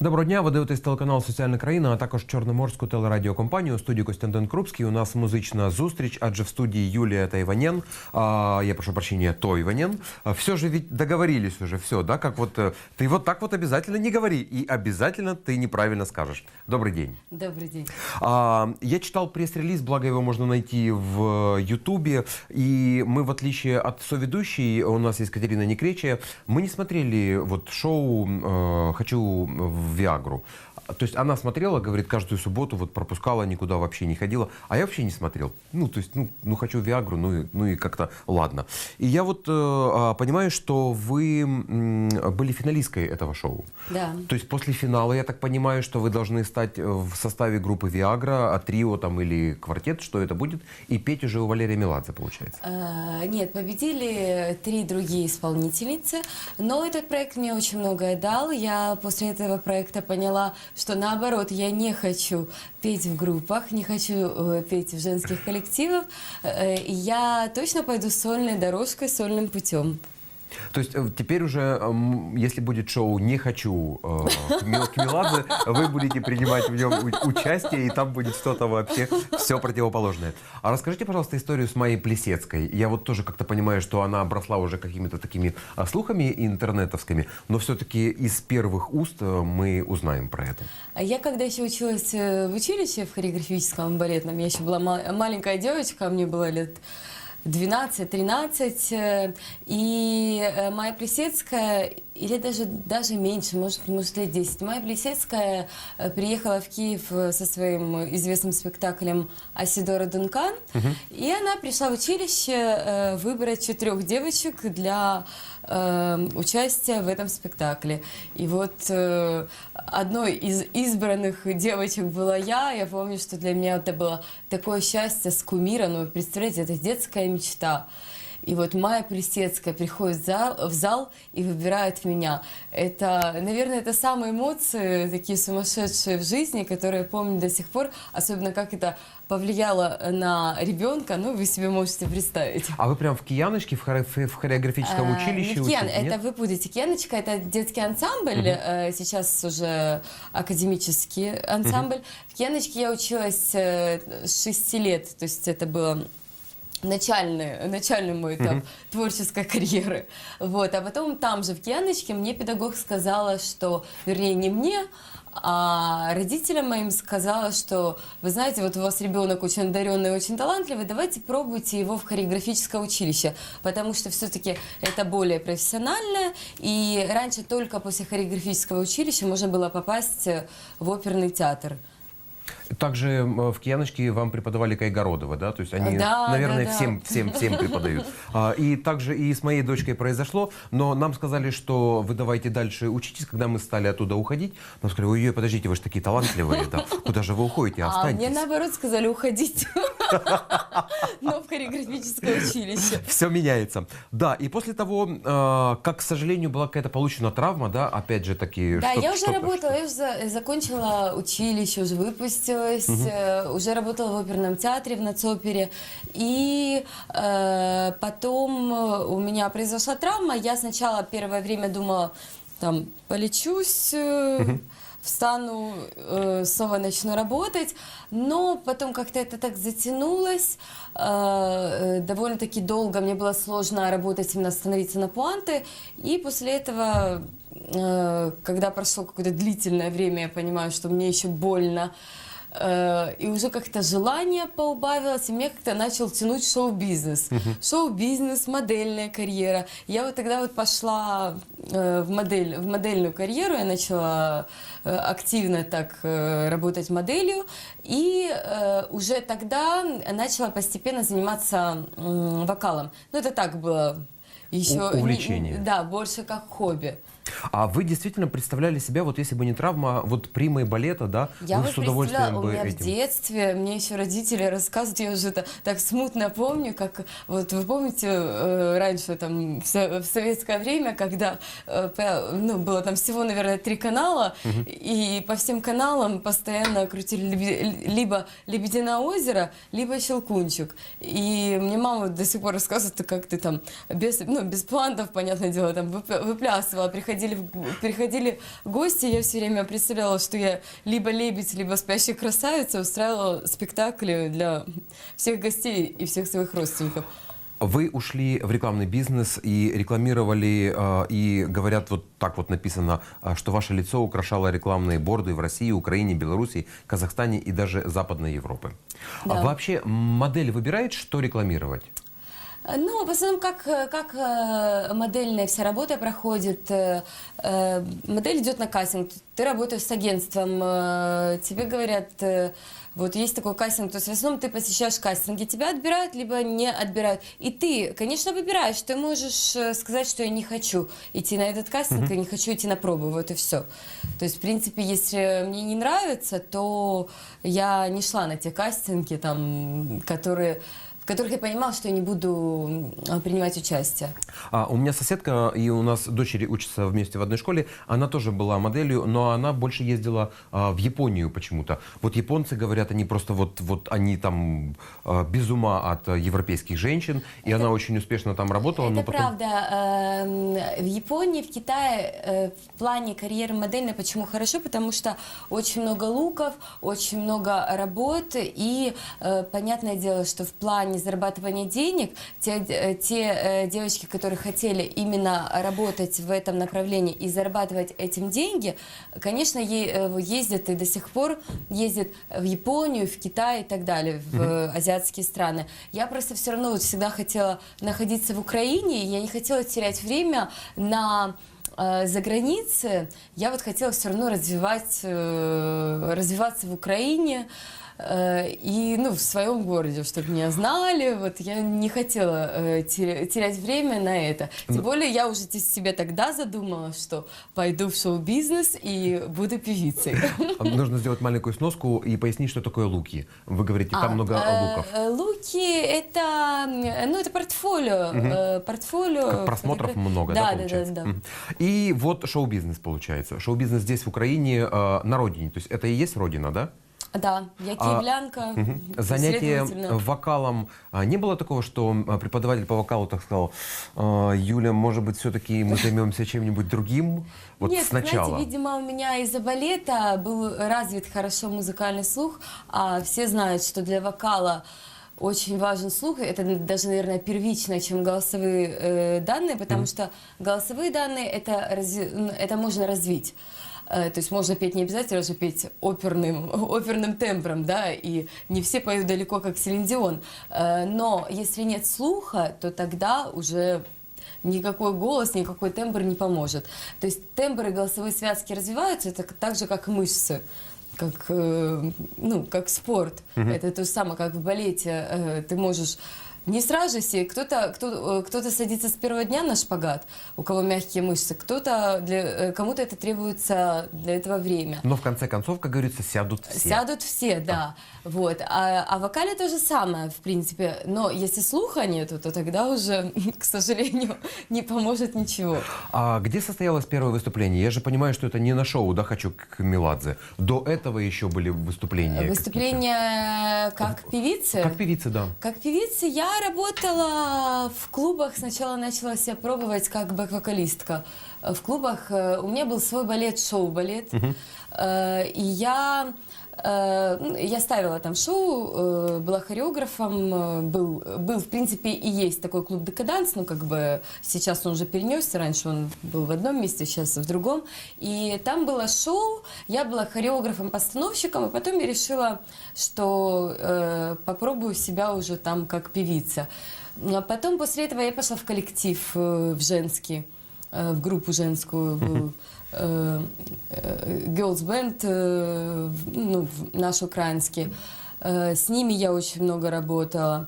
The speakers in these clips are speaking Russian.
Доброго дня, ви дивитесь телеканал Соціальна країна, а також Чорноморську телерадіокомпанію. У студії Костянтин Крупський. У нас музична зустріч, адже в студії Юлія Тайванен, а, я прошу прощения, Тойванен. А, Все же ведь договорились уже, все, да, как вот э, ты вот так вот обязательно не говори, и обязательно ты неправильно скажешь. Добрый день. Добрый день. А, Я читал пресс-релиз, благо его можно найти в Ютубе. И мы, в отличие от соведущей, у нас есть Катерина Некречия, мы не смотрели вот шоу э, «Хочу в Виагру». То есть она смотрела, говорит, каждую субботу вот пропускала, никуда вообще не ходила. А я вообще не смотрел. Ну, то есть, ну, ну хочу Виагру, ну и, ну и как-то ладно. И я вот э, а, понимаю, что вы м, были финалисткой этого шоу. Да. То есть после финала, я так понимаю, что вы должны стать э, в составе группы Viagra, а трио там или квартет, что это будет, и петь уже у Валерия Меладзе, получается. Э, Нет, победили три другие исполнительницы, но этот проект мне очень многое дал. Я после этого проекта поняла, что наоборот, я не хочу петь в группах, не хочу э, петь в женских коллективах. Э, и я точно пойду сольной дорожкой, сольным путем. То есть э, теперь уже, эм, если будет шоу «Не хочу» э, к Меладзе, вы будете принимать в нем участие, и там будет что-то вообще все противоположное. А расскажите, пожалуйста, историю с Майей Плесецкой. Я вот тоже как-то понимаю, что она обросла уже какими-то такими а, слухами интернетовскими, но все-таки из первых уст э, мы узнаем про это. Я когда еще училась э, в училище в хореографическом балетном, я еще была ма- маленькая девочка, мне было лет 12-13, э, и э, Майя Плесецкая, или даже, даже меньше, может, может лет 10, Майя Плесецкая э, приехала в Киев э, со своим известным спектаклем «Асидора Дункан», и она пришла в училище э, выбрать четырех девочек для э, участия в этом спектакле. И вот э, одной из избранных девочек была я. Я помню, что для меня это было такое счастье с кумиром. Ну, представляете, это детская мечта. И вот Майя Плесецкая приходит в зал, в зал и выбирает меня. Это, наверное, это самые эмоции, такие сумасшедшие в жизни, которые я помню до сих пор. Особенно как это повлияло на ребенка, ну, вы себе можете представить. А вы прям в Кияночке, в, хоре- в хореографическом Э, училище не в Кен, учились, это нет? вы будете Кеночка, это детский ансамбль, э, сейчас уже академический ансамбль. В Кеночке я училась э, с 6 лет, то есть это было начальный, начальный мой этап творческой карьеры. Вот. А потом там же, в Кияночке, мне педагог сказала, что, вернее, не мне, а родителям моим сказала, что, вы знаете, вот у вас ребенок очень одаренный, очень талантливый, давайте пробуйте его в хореографическое училище, потому что все-таки это более профессионально, и раньше только после хореографического училища можно было попасть в оперный театр. Также в Кияночке вам преподавали Кайгородова, да? То есть они, Да, наверное, да, да. всем, всем, всем преподают. А, И также и с моей дочкой произошло, но нам сказали, что вы давайте дальше учитесь, когда мы стали оттуда уходить. Нам сказали, ой, подождите, вы же такие талантливые, да? Куда же вы уходите? А мне Останьтесь. наоборот сказали уходить, но в хореографическое училище. Все меняется. Да, и после того, э, как, к сожалению, была какая-то получена травма, да, опять же таки... Да, я уже работала, я уже за- закончила училище, уже выпустилась, э, уже работала в оперном театре в Нацопере. И э, потом э, у меня произошла травма. Я сначала первое время думала, там, полечусь, э, встану, э, снова начну работать. Но потом как-то это так затянулось. э, э, довольно-таки долго мне было сложно работать, именно становиться на пуанты. И после этого когда прошло какое-то длительное время, я понимаю, что мне еще больно, э, и уже как-то желание поубавилось, и меня как-то начал тянуть шоу-бизнес. Шоу-бизнес, модельная карьера. Я вот тогда вот пошла э, в, модель, в модельную карьеру, я начала э, активно так э, работать моделью, и э, уже тогда начала постепенно заниматься вокалом. Ну, это так было еще... Увлечение. Да, больше как хобби. А вы действительно представляли себя, вот если бы не травма, вот примой балета, да, Я вы вот с удовольствием представляла, у бы меня в этим... детстве, мне еще родители рассказывают, я уже это так смутно помню, как, вот вы помните, э, раньше там в, в советское время, когда э, по- ну, было там всего, наверное, три канала, и по всем каналам постоянно крутили либо «Лебединое озеро», либо «Щелкунчик». И мне мама до сих пор рассказывает, как ты там без, ну, без плантов, понятное дело, там выпля- выплясывала, приходила приходили, в- приходили гости, я все время представляла, что я либо лебедь, либо спящая красавица, устраивала спектакли для всех гостей и всех своих родственников. Вы ушли в рекламный бизнес и рекламировали, э, и говорят, вот так вот написано, э, что ваше лицо украшало рекламные борды в России, Украине, Беларуси, Казахстане и даже Западной Европы. Да. А вообще модель выбирает, что рекламировать? Э, Ну, в основном, как, э, как э, модельная вся работа проходит. Модель идет на кастинг. Ты работаешь с агентством, тебе говорят, вот есть такой кастинг, то есть в основном ты посещаешь кастинги, тебя отбирают, либо не отбирают. И ты, конечно, выбираешь, ты можешь сказать, что я не хочу идти на этот кастинг, я не хочу идти на пробу, вот и все. То есть, в принципе, если мне не нравится, то я не шла на те кастинги, там, которые в которых я понимала, что я не буду принимать участие. А, у меня соседка, и у нас дочери учатся вместе в одной школе, она тоже была моделью, но она больше ездила а, в Японию почему-то. Вот японцы говорят, они просто вот, вот они там а, без ума от европейских женщин, и она очень успешно там работала, Это но потом... правда. эм, В Японии, в Китае э, в плане карьеры модельной почему хорошо? Потому что очень много луков, очень много работ, и э, понятное дело, что в плане зарабатывания денег те, э, те э, девочки, которые хотели именно работать в этом направлении и зарабатывать этим деньги, конечно, э, ездят и до сих пор ездят в Японию, в Китай и так далее, в э, азиатские страны. Я просто все равно вот всегда хотела находиться в Украине, и я не хотела терять время на за границей. Я вот хотела все равно развивать, развиваться в Украине и ну, в своем городе, чтобы меня знали. Вот я не хотела э, теря- терять время на это. Тем более я уже себе тогда задумала, что пойду в шоу-бизнес и буду певицей. Нужно сделать маленькую сноску и пояснить, что такое луки. Вы говорите, там А, много э, луков. э, Луки это, э, ну, это портфолио. э, портфолио. Как просмотров фотогра- много, да, да, да, получается? да, да. И вот шоу-бизнес получается. Шоу-бизнес здесь, в Украине, э, на родине. То есть это и есть родина, да? Да, я А, киевлянка. Занятие следовательно. вокалом. а, Не было такого, что а, преподаватель по вокалу так сказал, «А, Юля, может быть, все-таки мы займемся чем-нибудь другим? Вот Нет, сначала. знаете, видимо, у меня из-за балета был развит хорошо музыкальный слух, а все знают, что для вокала очень важен слух, это даже, наверное, первичное, чем голосовые э, данные, потому что голосовые данные это, это можно развить. Э, То есть можно петь не обязательно же петь оперным, оперным тембром, да, и не все поют далеко, как Селин Дион. Э, Но если нет слуха, то тогда уже никакой голос, никакой тембр не поможет. То есть тембры и голосовые связки развиваются, это так же, как мышцы как, э, ну, как спорт. Это то же самое, как в балете. Ты можешь не сразу себе, кто-то кто, э, кто-то садится с первого дня на шпагат, у кого мягкие мышцы, кто-то для, э, кому-то это требуется для этого время. Но в конце концов, как говорится, сядут все. Сядут все, да. Вот. А, а в вокале то же самое, в принципе. Но если слуха нету, то тогда уже, к сожалению, не поможет ничего. А где состоялось первое выступление? Я же понимаю, что это не на шоу, да, хочу к Меладзе. До этого еще были выступления. Выступление как певицы. какие-то? Как певица, да. Как певица я работала в клубах. Сначала начала себя пробовать как бэк-вокалистка. В клубах э, у меня был свой балет, шоу-балет. Э, И я, э, я ставила там шоу, э, была хореографом. э, Был, был, в принципе, и есть такой клуб «Декаданс». Ну, как бы сейчас он уже перенесся. Раньше он был в одном месте, сейчас в другом. И там было шоу. Я была хореографом-постановщиком. И потом я решила, что э, попробую себя уже там как певица. А потом после этого я пошла в коллектив э, в женский, э, в группу женскую. Был э, э, girls band, э, ну, наш украинский. Э, С ними я очень много работала.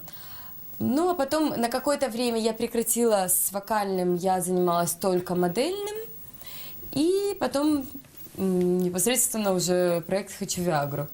Ну, а потом на какое-то время я прекратила с вокальным, я занималась только модельным. И потом непосредственно уже проект «Хочу Виагру».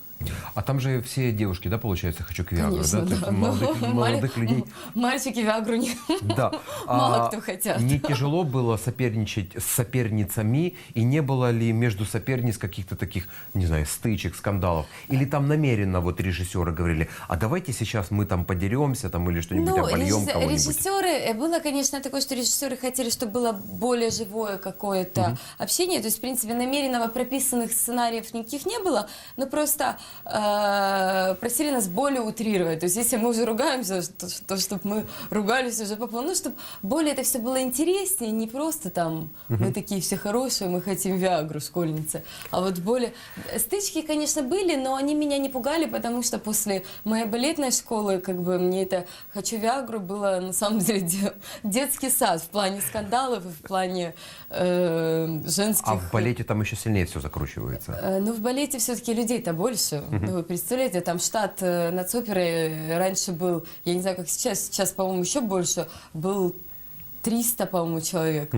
А там же все девушки, да, получается, хочу к Виагру, Конечно, да? То есть да. молодых, Ну, молодых людей. Мальчики Виагру не... Да. Мало А кто хотят. Не тяжело было соперничать с соперницами, и не было ли между соперниц каких-то таких, не знаю, стычек, скандалов? Или там намеренно вот режиссеры говорили, а давайте сейчас мы там подеремся там или что-нибудь Ну, обольем режисс- кого-нибудь? режиссеры, э, было, конечно, такое, что режиссеры хотели, чтобы было более живое какое-то общение. То есть, в принципе, намеренного прописанных сценариев никаких не было, но просто э, просили нас более утрировать. То есть, если мы уже ругаемся, то, то чтобы мы ругались уже по полной, ну, чтобы более это все было интереснее, не просто там мы такие все хорошие, мы хотим Виагру, школьницы, а вот более... Стычки, конечно, были, но они меня не пугали, потому что после моей балетной школы, как бы, мне это «хочу Виагру» было, на самом деле, де- детский сад в плане скандалов и в плане э, женских... А в балете там еще сильнее все закручивается. Э, Ну, в балете все-таки людей-то больше. Ну, вы представляете, там штат э, нацоперы раньше был, я не знаю, как сейчас, сейчас, по-моему, еще больше, был 300, по-моему, человек.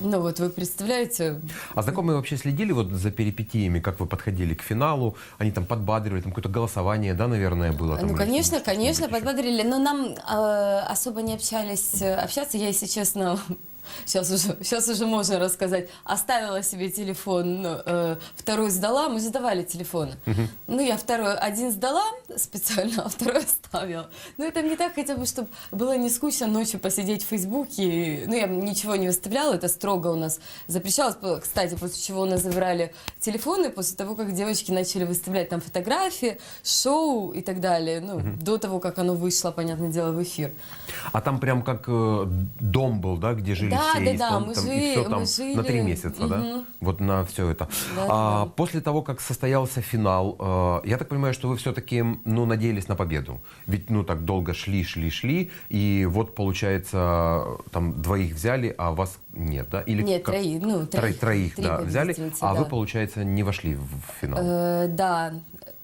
Ну, вот вы представляете, А знакомые вообще следили вот за перипетиями, как вы подходили к финалу? Они там подбадривали, там какое-то голосование, да, наверное, было? Там, Ну, конечно, конечно, еще? подбодрили. Но нам э, особо не общались, э, общаться. Я, если честно, сейчас уже, сейчас уже можно рассказать, оставила себе телефон, э, второй сдала. Мы сдавали телефоны. Ну, я второй, один сдала специально, а второй оставила. Ну, это мне так хотя бы, чтобы было не скучно ночью посидеть в Фейсбуке. Ну, я ничего не выставляла, это строго у нас запрещалось. Кстати, после чего у нас забирали телефоны, после того, как девочки начали выставлять там фотографии, шоу и так далее. Ну, до того, как оно вышло, понятное дело, в эфир. А там прям как э, дом был, да, где жили Да, все, да, и да, там- мы там, и жили- все мы там жили. на три месяца, да? Мгм. Вот на все это. Да, А, да. После того, как состоялся финал, э, я так понимаю, что вы все-таки, ну, надеялись на победу. Ведь, ну, так долго шли, шли, шли, и вот, получается, там двоих взяли, а вас нет, да? Или Нет, как? троих, ну, Тро- троих. троих, Три да, взяли, а вы, да. получается, не вошли в в финал. Э, да.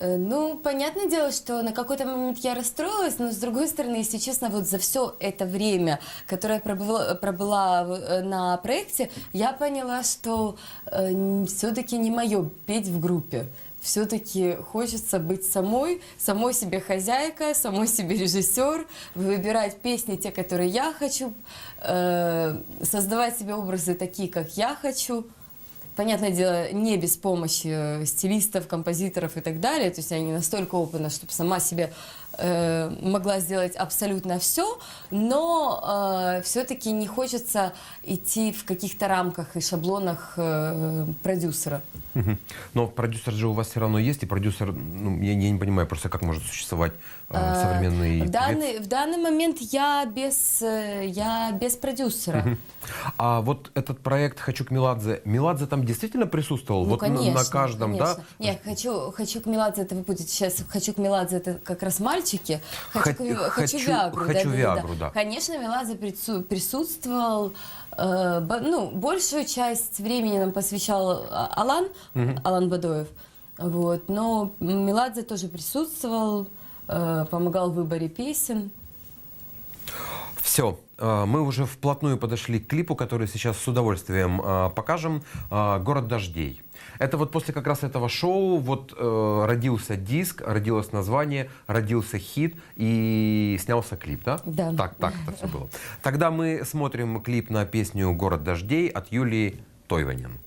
Э, Ну, понятное дело, что на какой-то момент я расстроилась, но с другой стороны, если честно, вот за все это время, которое я пробыла, пробыла э, на проекте, я поняла, что все-таки не мое петь в группе. Все-таки хочется быть самой, самой себе хозяйка, самой себе режиссер, выбирать песни, те, которые я хочу, э, создавать себе образы такие, как я хочу. Понятное дело, не без помощи э, стилистов, композиторов и так далее. То есть я не настолько опытна, чтобы сама себе э, могла сделать абсолютно все, но все-таки не хочется идти в каких-то рамках и шаблонах э, продюсера. Но продюсер же у вас все равно есть, и продюсер, ну, я, я не понимаю просто, как может существовать э, Э, современный в певец. данный, в данный момент я без, э, я без продюсера. А вот этот проект «Хочу к Меладзе», Меладзе там действительно присутствовал? Ну, вот на- конечно, на каждом, конечно. да? Нет, хочу, хочу к Меладзе, это вы будете сейчас, хочу к Меладзе, это как раз мальчики. Хочу, хочу, хочу- Виагру. хочу да, Виагру, да. Конечно, Меладзе прису- присутствовал, э, ну, большую часть времени нам посвящал а, Алан, Алан Бадоев, вот, но Меладзе тоже присутствовал, э, помогал в выборе песен. Все, мы уже вплотную подошли к клипу, который сейчас с удовольствием э, покажем. Э, «Город дождей». Это вот после как раз этого шоу вот э, родился диск, родилось название, родился хит и снялся клип, да? Да. Так, так это все было. Тогда мы смотрим клип на песню «Город дождей» от Юлии Тойванин.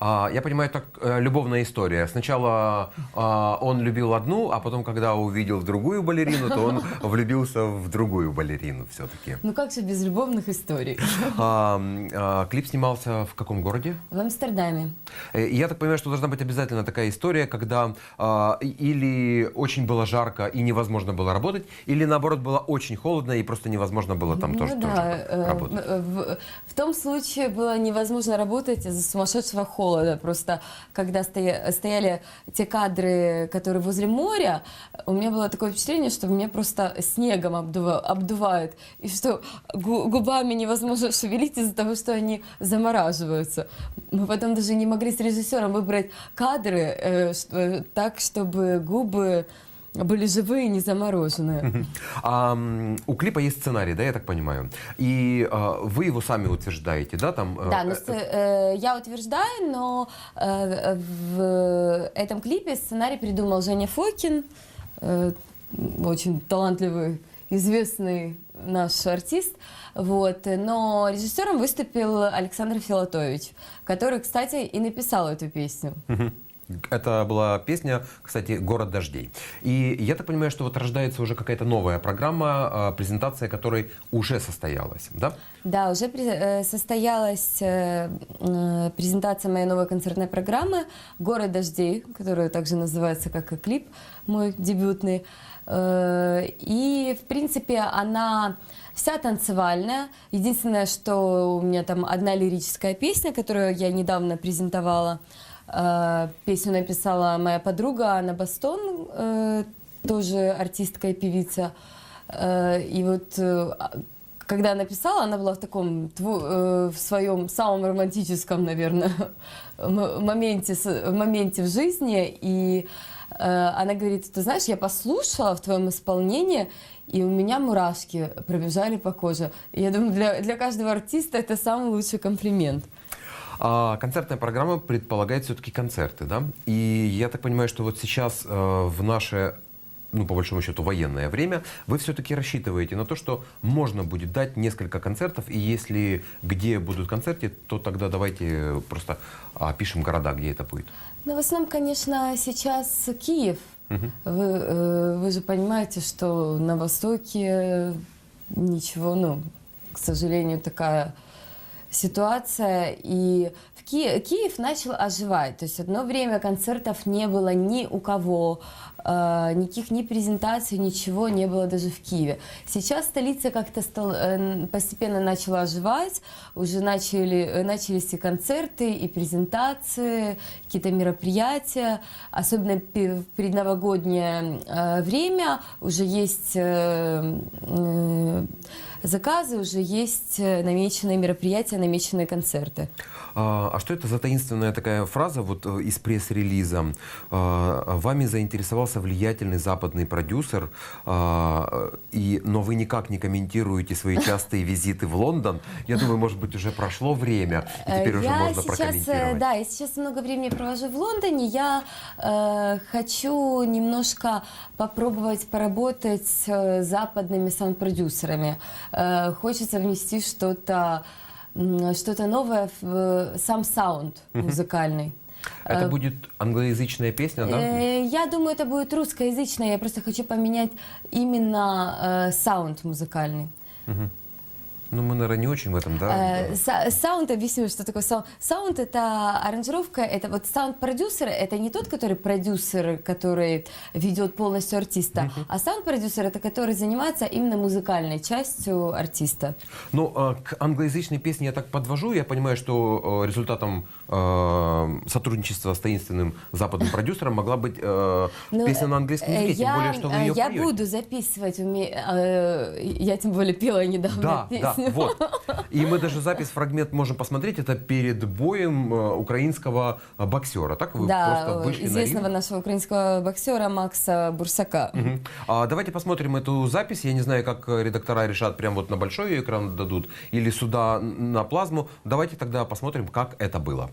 Я понимаю, так э, любовная история. Сначала а, он любил одну, а потом, когда увидел другую балерину, то он влюбился в другую балерину все-таки. Ну как же без любовных историй? А, а, клип снимался в каком городе? В Амстердаме. Э, Я так понимаю, что должна быть обязательно такая история, когда а, или очень было жарко и невозможно было работать, или наоборот было очень холодно и просто невозможно было там тоже, ну тоже да, э, работать. в, в том случае было невозможно работать из-за сумасшедшего холода. Просто когда стоя- стояли те кадры, которые возле моря, у меня было такое впечатление, что меня просто снегом обдува- обдувает, и что гу- губами невозможно шевелить из-за того, что они замораживаются. Мы потом даже не могли с режиссером выбрать кадры э, так, чтобы губы были живые, не замороженные. А, у клипа есть сценарий, да, я так понимаю. И а, вы его сами утверждаете, да, там? э, Да, но э, сц- э, я утверждаю, но э, в этом клипе сценарий придумал Женя Фокин, э, очень талантливый, известный наш артист. Вот. Но режиссером выступил Александр Филатович, который, кстати, и написал эту песню. Это была песня, кстати, «Город дождей». И я так понимаю, что вот рождается уже какая-то новая программа, а, презентация которой уже состоялась, да? Да, уже э, состоялась э, э, презентация моей новой концертной программы «Город дождей», которая также называется как и клип мой дебютный. И, в принципе, она вся танцевальная. Единственное, что у меня там одна лирическая песня, которую я недавно презентовала. Э, Песню написала моя подруга Анна Бастон, э, тоже артистка и певица. Э, И вот а- когда написала, она была в таком в своем самом романтическом, наверное, моменте, моменте в жизни. И она говорит, ты знаешь, я послушала в твоем исполнении, и у меня мурашки пробежали по коже. И я думаю, для, для каждого артиста это самый лучший комплимент. А концертная программа предполагает все-таки концерты, да? И я так понимаю, что вот сейчас э, в наше, ну, по большому счету, военное время, вы все-таки рассчитываете на то, что можно будет дать несколько концертов, и если где будут концерты, то тогда давайте просто опишем города, где это будет. Ну, в основном, конечно, сейчас Киев. Вы, э, вы же понимаете, что на Востоке ничего, ну, к сожалению, такая ситуация. И в Ки- Киев начал оживать. То есть одно время концертов не было ни у кого, никаких ни презентаций, ничего не было даже в Киеве. Сейчас столица как-то стал- э, постепенно начала оживать, уже начали, э, начались и концерты, и презентации, какие-то мероприятия, особенно в предновогоднее э, время уже есть э, э, заказы, уже есть э, намеченные мероприятия, намеченные концерты. А, а что это за таинственная такая фраза вот э, из пресс-релиза? А, Вами заинтересовался влиятельный западный продюсер, а, и, но вы никак не комментируете свои частые визиты в Лондон. Я думаю, может быть, уже прошло время, и теперь Э, уже я можно сейчас, э, прокомментировать. Да, я сейчас много времени провожу в Лондоне. Я э, хочу немножко попробовать поработать с э, западными саунд-продюсерами. Э, хочется внести что-то что-то новое в э, сам саунд музыкальный. Это Э, будет англоязычная песня, да? Э, Я думаю, это будет русскоязычное. Я просто хочу поменять именно э, саунд музыкальный. Ну, мы, наверное, не очень в этом, да? Са- Саунд, объясню, что такое саунд. Саунд — это аранжировка, это вот саунд-продюсер, это не тот, который продюсер, который ведет полностью артиста, а саунд-продюсер — это который занимается именно музыкальной частью артиста. Ну, э, к англоязычной песне я так подвожу. Я понимаю, что результатом э, сотрудничества с таинственным западным продюсером могла быть э, Ну, песня на английском э, языке, тем более, что вы э, ее Я поете. буду записывать, уме- я тем более пела недавно Да, да, песню. вот. И мы даже запись, фрагмент можем посмотреть. Это перед боем украинского боксера. Так вы Да, просто вышли на известного ринг? нашего украинского боксера Макса Бурсака. Мгм. А давайте посмотрим эту запись. Я не знаю, как редактора решат, прям вот на большой экран дадут или сюда на плазму. Давайте тогда посмотрим, как это было.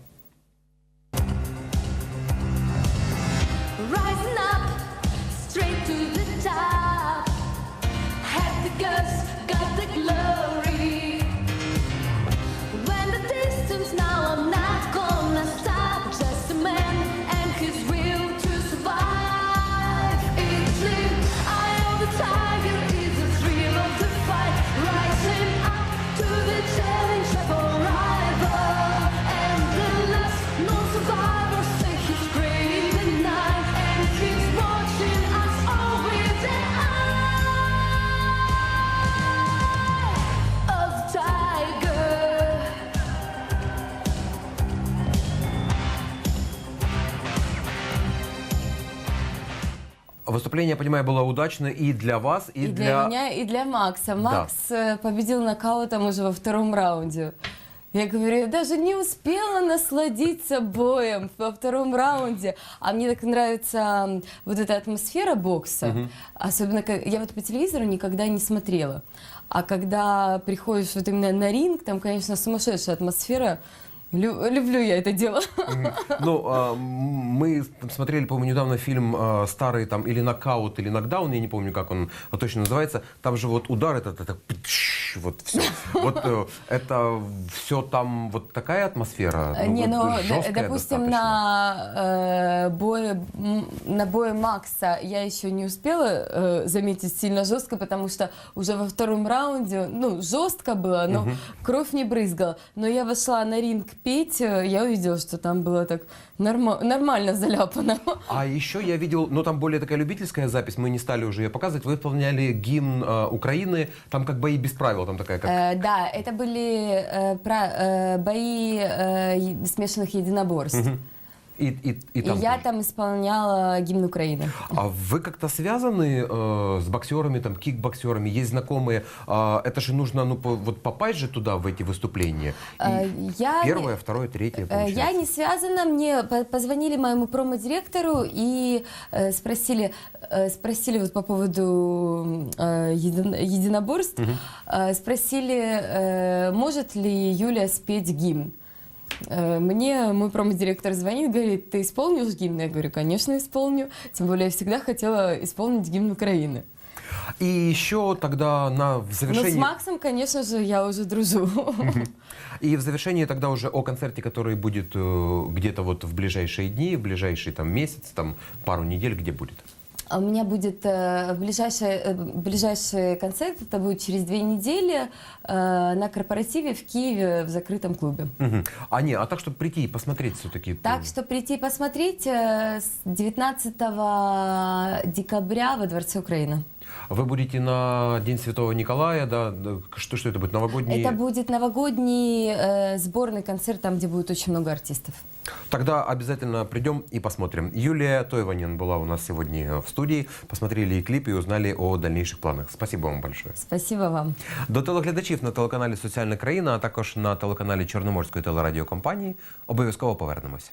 Выступление, я понимаю, было удачно и для вас, и, И для меня, и для Макса. Макс э, победил нокаутом уже во втором раунде. Я говорю, я даже не успела насладиться боем во втором раунде. А мне так нравится вот эта атмосфера бокса. Особенно, как- я вот по телевизору никогда не смотрела. А когда приходишь вот именно на ринг, там, конечно, сумасшедшая атмосфера. Лю- люблю я это дело. Ну, а, мы смотрели, по-моему, недавно фильм а, старый там или нокаут, или нокдаун, я не помню, как он точно называется. Там же вот удар этот, это, вот все. Вот э, это все там вот такая атмосфера. Э, Не, ну, д- жесткая допустим, достаточно. на э, бое, на бое Макса я еще не успела э, заметить сильно жестко, потому что уже во втором раунде, ну, жестко было, но кровь не брызгала. Но я вошла на ринг петь, э, я увидела, что там было так норма- нормально заляпано. А еще я видел, ну там более такая любительская запись, мы не стали уже ее показывать. Вы исполняли гимн э, Украины, там как бои без правил, там такая как. Э, да, это были э, про- э, бои э, смешанных единоборств. И, и, и И там я тоже. там исполняла гимн Украины. А вы как-то связаны э, с боксерами, там, кикбоксерами, есть знакомые? А, это же нужно, ну, по- вот попасть же туда, в эти выступления. И Э, я не- первое, второе, третье, Э, получается. Я не связана, мне по- позвонили моему промо-директору и э, спросили, э, спросили вот по поводу э, един- единоборств, э, спросили, э, может ли Юля спеть гимн. Э, Мне мой промо-директор звонит, говорит, ты исполнишь гимн? Я говорю, конечно, исполню. Тем более я всегда хотела исполнить гимн Украины. И еще тогда на в Но с завершении... Максом, конечно же, я уже дружу. И в завершении тогда уже о концерте, который будет э, где-то вот в ближайшие дни, в ближайший там месяц, там пару недель, где будет? А У меня будет э, ближайший, э, ближайший концерт, это будет через две недели э, на корпоративе в Киеве в закрытом клубе. А не, а так, чтобы прийти и посмотреть все-таки. Так что прийти посмотреть э, с 19 декабря во Дворце Украины. Вы будете на День Святого Николая, да? да, Что, что это будет? Новогодний? Это будет новогодний э, сборный концерт, там, где будет очень много артистов. Тогда обязательно придем и посмотрим. Юлия Тойванин была у нас сегодня в студии. Посмотрели и клип, и узнали о дальнейших планах. Спасибо вам большое. Спасибо вам. До телеглядачів на телеканалі Соціальна країна, а також на телеканалі Чорноморської телерадіокомпанії обов'язково повернемось.